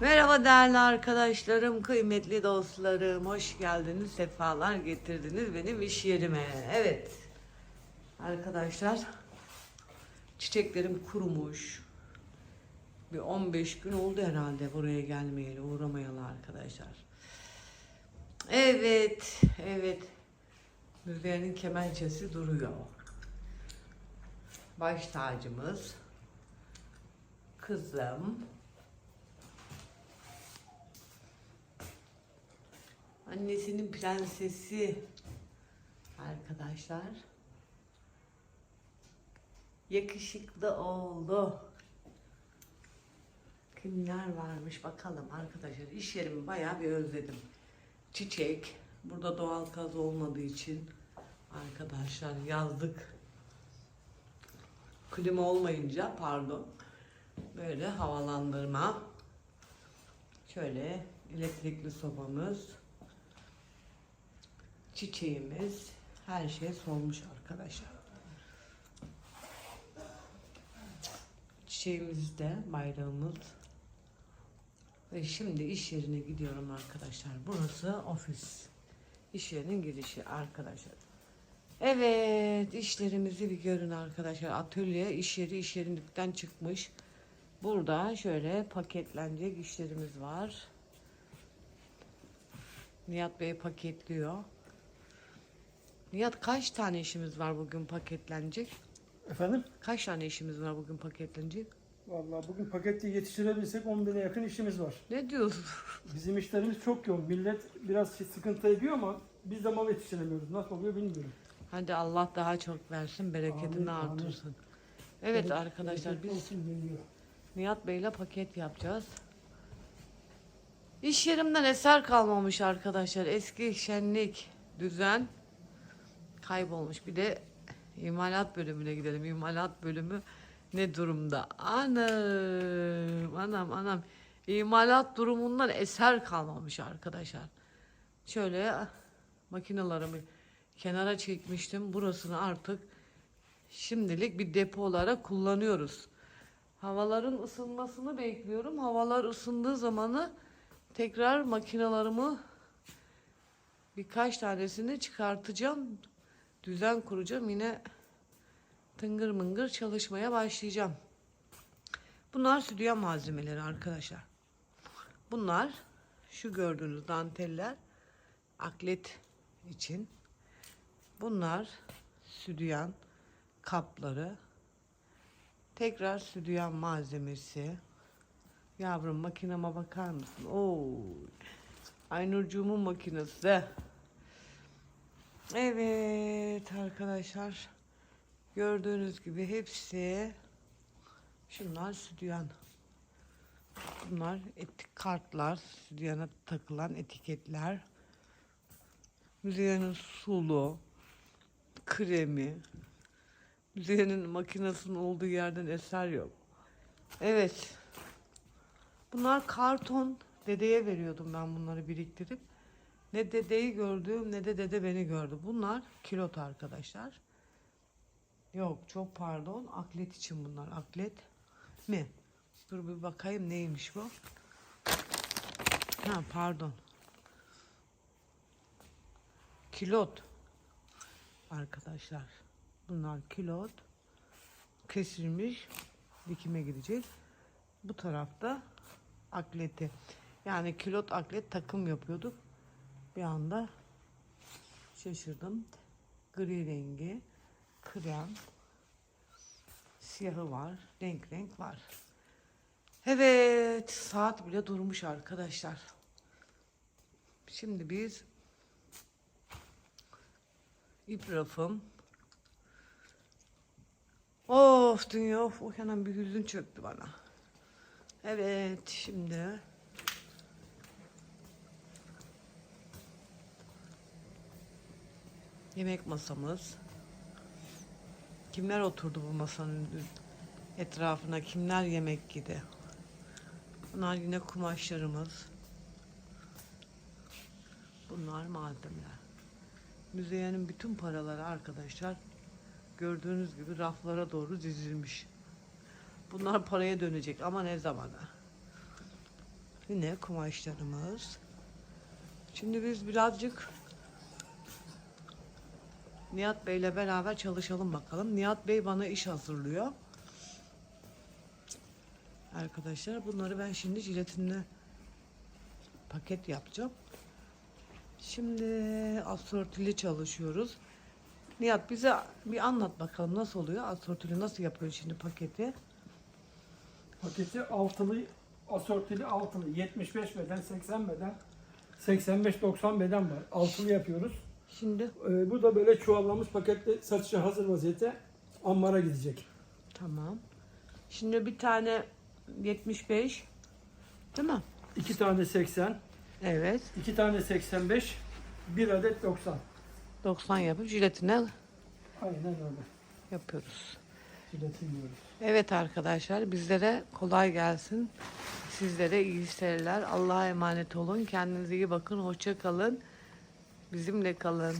Merhaba değerli arkadaşlarım, kıymetli dostlarım. Hoş geldiniz, sefalar getirdiniz benim iş yerime. Evet. Arkadaşlar, çiçeklerim kurumuş. Bir 15 gün oldu herhalde buraya gelmeyeli, uğramayalı arkadaşlar. Evet, evet. Müzeyyenin kemençesi duruyor. Baş tacımız. Kızım. Annesinin prensesi arkadaşlar. Yakışıklı oldu. Kimler varmış bakalım arkadaşlar. İş yerimi bayağı bir özledim. Çiçek. Burada doğal gaz olmadığı için arkadaşlar yazlık klima olmayınca pardon böyle havalandırma şöyle elektrikli sobamız çiçeğimiz her şey solmuş arkadaşlar. Çiçeğimiz de bayrağımız. Ve şimdi iş yerine gidiyorum arkadaşlar. Burası ofis. İş yerinin girişi arkadaşlar. Evet işlerimizi bir görün arkadaşlar. Atölye iş yeri iş yerinden çıkmış. Burada şöyle paketlenecek işlerimiz var. Nihat Bey paketliyor. Nihat kaç tane işimiz var bugün paketlenecek? Efendim? Kaç tane işimiz var bugün paketlenecek? Vallahi bugün pakette yetiştirebilsek 10 bine yakın işimiz var. Ne diyorsun? Bizim işlerimiz çok yoğun. Millet biraz sıkıntı ediyor ama biz de mal yetiştiremiyoruz. Nasıl oluyor bilmiyorum. Hadi Allah daha çok versin, bereketini Amin, amin. artırsın. Evet arkadaşlar bereketli biz olsun geliyor. Nihat Bey'le paket yapacağız. İş yerimden eser kalmamış arkadaşlar. Eski şenlik, düzen kaybolmuş. Bir de imalat bölümüne gidelim. İmalat bölümü ne durumda? Anam, anam, anam. İmalat durumundan eser kalmamış arkadaşlar. Şöyle makinalarımı kenara çekmiştim. Burasını artık şimdilik bir depo olarak kullanıyoruz. Havaların ısınmasını bekliyorum. Havalar ısındığı zamanı tekrar makinalarımı birkaç tanesini çıkartacağım. Düzen kuracağım. Yine tıngır mıngır çalışmaya başlayacağım. Bunlar stüdyo malzemeleri arkadaşlar. Bunlar şu gördüğünüz danteller aklet için. Bunlar südyen kapları. Tekrar südyen malzemesi. Yavrum makinama bakar mısın? Oo. Aynurcuğumun makinesi. Evet arkadaşlar. Gördüğünüz gibi hepsi şunlar südyen. Bunlar etik kartlar, südyana takılan etiketler. Müzeyyenin sulu, kremi, Müzeyyenin makinesinin olduğu yerden eser yok. Evet. Bunlar karton. Dedeye veriyordum ben bunları biriktirip. Ne dedeyi gördüm ne de dede beni gördü. Bunlar kilot arkadaşlar. Yok çok pardon. Aklet için bunlar. Aklet mi? Dur bir bakayım neymiş bu. Ha pardon. Kilot. Arkadaşlar. Bunlar kilot. Kesilmiş. Dikime gidecek. Bu tarafta akleti. Yani kilot aklet takım yapıyorduk. Bir anda şaşırdım. Gri rengi, krem, siyahı var, renk renk var. Evet, saat bile durmuş arkadaşlar. Şimdi biz ip rafım. Of dünya of, o hemen bir hüzün çöktü bana. Evet, şimdi yemek masamız. Kimler oturdu bu masanın etrafına? Kimler yemek yedi? Bunlar yine kumaşlarımız. Bunlar malzemeler. Müzeyenin bütün paraları arkadaşlar gördüğünüz gibi raflara doğru dizilmiş. Bunlar paraya dönecek ama ne zamana? Yine kumaşlarımız. Şimdi biz birazcık Nihat Bey'le beraber çalışalım bakalım. Nihat Bey bana iş hazırlıyor. Arkadaşlar bunları ben şimdi jiletinle paket yapacağım. Şimdi asortili çalışıyoruz. Nihat bize bir anlat bakalım nasıl oluyor? Asortili nasıl yapıyor şimdi paketi? Paketi altılı, asortili altılı. 75 beden, 80 beden, 85-90 beden var. Altılı yapıyoruz. Şimdi Ee, bu da böyle çuvallamış paketle satışa hazır vaziyette ambara gidecek. tamam. Şimdi bir tane 75 değil mi? İki tane 80, Evet. iki tane 85, bir adet 90. 90 yapıp jiletine Aynen öyle. yapıyoruz. Jiletin diyoruz. Evet arkadaşlar bizlere kolay gelsin. Sizlere iyi seyirler. Allah'a emanet olun. Kendinize iyi bakın. Hoşça kalın. Bizimle kalın.